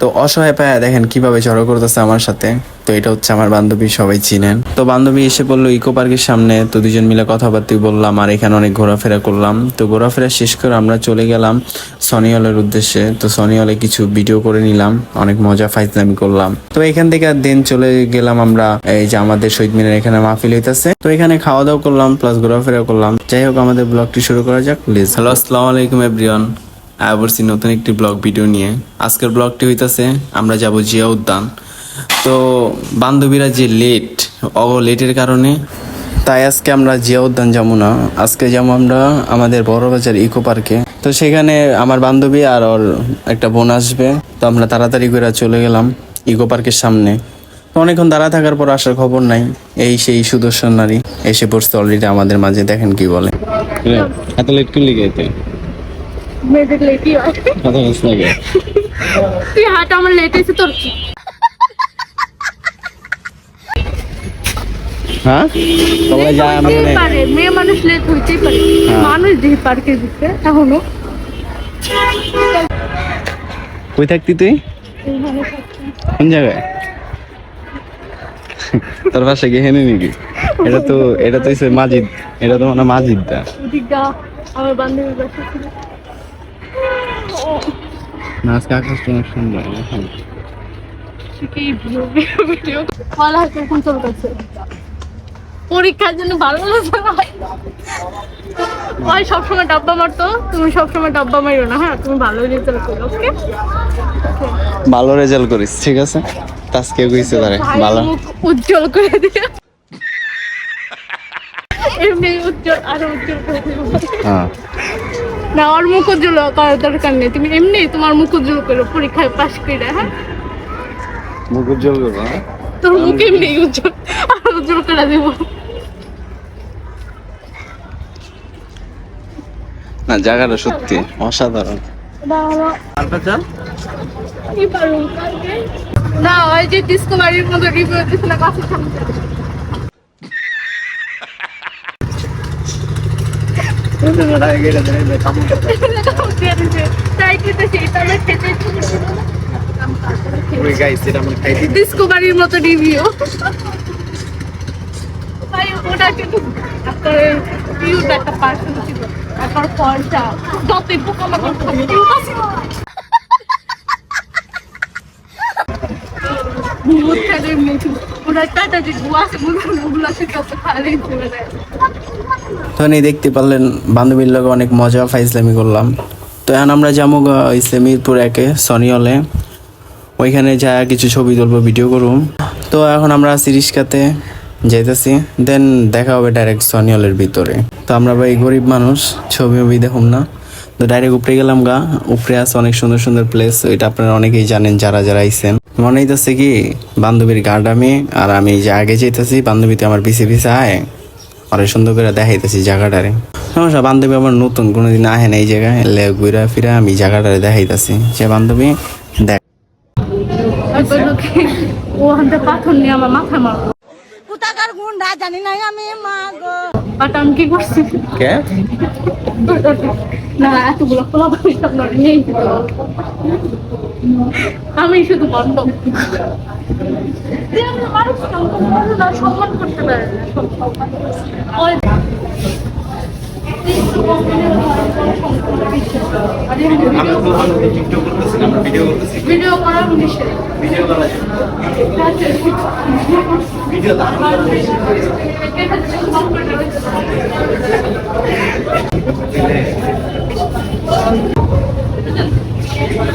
তো অসহায় পায়া দেখেন কীভাবে ঝড়ো করতেছে আমার সাথে। তো এটা হচ্ছে আমার বান্ধবী, সবাই চিনেন। তো বান্ধবী এসে বলল, ইকো পার্কের সামনে। তো দুজন মিলে কথাবার্তা বললাম, আর এখানে অনেক ঘোরাফেরা করলাম। তো ঘোরাফেরা শেষ করে আমরা চলে গেলাম সনি উদ্দেশ্যে। তো সনি হলে কিছু ভিডিও করে নিলাম, অনেক মজা ফাইজলামি করলাম। তো এখান থেকে আর দিন চলে গেলাম আমরা, এই যে আমাদের শহীদ মিনার এখানে মাহফিল হইতেছে। তো এখানে খাওয়া দাওয়া করলাম প্লাস ঘোরাফেরা করলাম। যাই হোক, আমাদের ব্লগটি শুরু করা যাক প্লিজ হ্যালো আসসালামু আলাইকুম এভরিওয়ান আবারছি নতুন একটি ব্লগ ভিডিও নিয়ে। আজকের ব্লগটি হইতাছে, আমরা যাব জিয়া উদ্যান। তো, বান্ধবীরা যে লেট অগ লেটের কারণে, তাই আজকে আমরা জিয়া উদ্যান যাব না। আজকে যাব আমরা আমাদের বড়বাজার ইকো পার্কে। তো সেখানে আমার বান্ধবী আর ওর একটা বোন আসবে। তো আমরা তাড়াতাড়ি করে চলে গেলাম ইকো পার্কের সামনে। অনেকক্ষণ দাঁড়া থাকার পর আসার খবর নাই। এই সেই সুদর্শন নারী এসে পড়ছে অলরেডি আমাদের মাঝে, দেখেন কি বলে। এত লেট করলি গেতে মেয়েদের লেটই হয় তুই হাট আমার লেট হয়েছে তোর কি? হ্যাঁ? সবাই যায় মানে পারে মেয়ে মানুষ লেট হইতেই পারে। হ্যাঁ। মানুষ দেখি পার্কের ভিতরে এখনও কই থাকতি তুই? কোন জায়গায়? তোর পাশে গিয়ে হেনে নাকি এটা তো এটা তো মাজিদ। এটা তো মানে মাজিদটা। ওদিকটা আমার বান্ধবীর বাসা না আজকে আকাশটা অনেক সুন্দর হাতে এখন চলতেছে পরীক্ষার জন্য ভালো ওই সবসময় ডাব্বা মারতো তুমি সবসময় ডাব্বা মারো না হ্যাঁ? তুমি ভালো রেজাল্ট করো ওকে ভালো রেজাল্ট করিস ঠিক আছে? তা আজকে কইছে তারে ভালো। উজ্জ্বল করে দিও। এমনি উজ্জ্বল আরও উজ্জ্বল করে দিও। হ্যাঁ। না ওর মুখ উজ্জ্বল করার দরকার নেই। তুমি এমনি তোমার মুখ উজ্জ্বল করো পরীক্ষায় পাশ করে হ্যাঁ? মুখ উজ্জ্বল করব হ্যাঁ? তোর মুখ এমনি উজ্জ্বল আরও উজ্জ্বল করে দেবো। না জায়গাটা সত্যি অসাধারণ? না ওই যে ডিস্কো বাড়ির মতো রিভিউ দিছিল কাছে সামনে তাই খেতেছি তবে খেতে ওই গাইস এটা আমরা খাইতে ডিস্কো বাড়ির মতো রিভিউ ওটা একটা পার্সেল ছিল। তারপর ফলটা। যতই পোকামাকড় ওরা টাটা যে গুয়া আছে মুখ ওগুলো আছে কত খালি চলে যায়। তো এই দেখতে পারলেন বান্ধবীর লগে অনেক মজা, ফাইজলামি করলাম। তো এখন আমরা যাব ইসলামীরপুর একে, সনি হলে। ওইখানে যা কিছু ছবি তুলবো ভিডিও করুম। তো এখন আমরা রিক্সাতে যাইতেছি। দেন দেখা হবে ডাইরেক্ট সনি হলের ভিতরে। তো আমরা ভাই গরিব মানুষ, ছবি ছবি দেখুন না। তো ডাইরেক্ট উপরে গেলাম গা, উপরে আছে অনেক সুন্দর সুন্দর প্লেস এটা আপনারা অনেকেই জানেন যারা যারা আইছেন। মনে হইতেছে কি, বান্ধবীর গার্ড আমি, আর আমি যে আগে যেতেছি বান্ধবীতে আমার পিছে পিছে আয়। অনেক সুন্দর করে দেখাইতেছি জায়গাটারে। সমস্যা বান্ধবী আমার নতুন কোনোদিন আহে না এই জায়গায় এলে ঘুরা ফিরা আমি জায়গাটারে দেখাইতেছি। সে বান্ধবী দেখ। ও পাথর নিয়ে আমার মাথা মার কোথাকার গুন্ডা জানি নাই আমি মা গো। বাট আমি কি করছি? কে? না এতগুলো খোলা পয়সা নেই। আমি শুধু বন্ধ। মানুষ সম্মান করতে সম্মান না। ভিডিও করার নিষেধ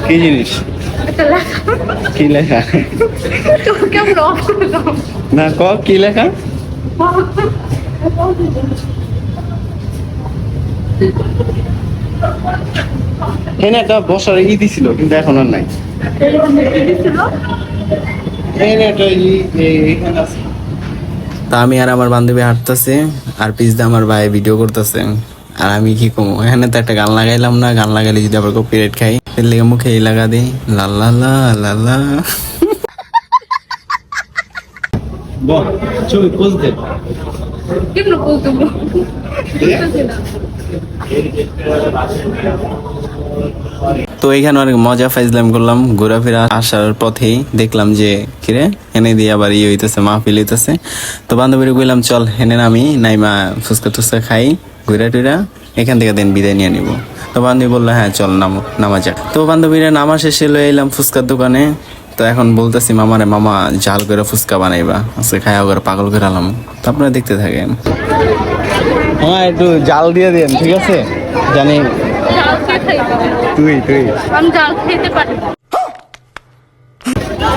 কি জিনিস? লেখা। কি লেখা? না ক কি লেখা? এখানে একটা বসার ই দিছিল কিন্তু এখন আর নাই। তা আমি আর আমার বান্ধবী হাঁটতেছে আর পিস দিয়ে আমার ভাই ভিডিও করতেছে। আর আমি কি কমো? এখানে তো একটা গান লাগাইলাম না গান লাগাইলে যদি আবার কপিরাইট খাই এর লেগে মুখে এই লাগা দিই। লা লা লা লা লা। বল ছবি পোজ দে। কেমন বলতে তো তো এখানে অনেক মজা ফাইজলাম করলাম, ঘোরাফেরা আসার পথেই দেখলাম যে, কিরে, এনে দিয়ে আবার ইয়ে হইতেছে, মাহফিল হইতেছে। তো বান্ধবীরা কইলাম, চল হেনে নামি, নাইমা ফুচকা টুচকা খাই, ঘুরা টুরা, এখান থেকে দেন বিদায় নিয়ে নিব। তো বান্ধবী বলল হ্যাঁ চল, নামো, নামা যাক। তো বান্ধবীরা নামা শেষে লয়ে এলাম ফুচকার দোকানে। তো এখন বলতেছি, মামারে, মামা জাল করে ফুচকা বানাইবা। আজকে খায়া করে পাগল করে আলাম। তো আপনারা দেখতে থাকেন। হ্যাঁ একটু জাল দিয়ে দেন, ঠিক আছে? জানি। খেয়ে তুই তুই।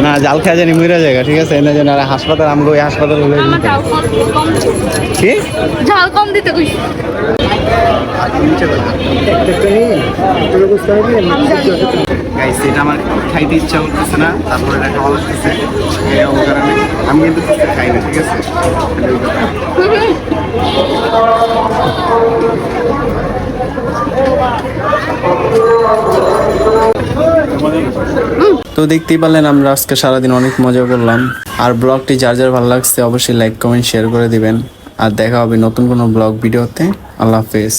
না। জাল খাওয়া জানি মইরা জায়গা ঠিক আছে? এনে যেন আর হাসপাতাল, আমগো ওই হাসপাতাল হলে আমার জাল কম দিতে। কি? ঝাল কম গাইস এটা আমার খাইতে ইচ্ছা করতেছে না, তারপরে এটা খাওয়া লাগতেছে। এই কারণে আমি কিন্তু খাই না, ঠিক আছে? তো দেখতেই পারলেন, আমরা আজকে সারাদিন অনেক মজা করলাম। আর ব্লগটি যার যার ভালো লাগছে, অবশ্যই লাইক কমেন্ট শেয়ার করে দিবেন। আর দেখা হবে নতুন কোনো ব্লগ ভিডিওতে। আল্লাহ হাফেজ।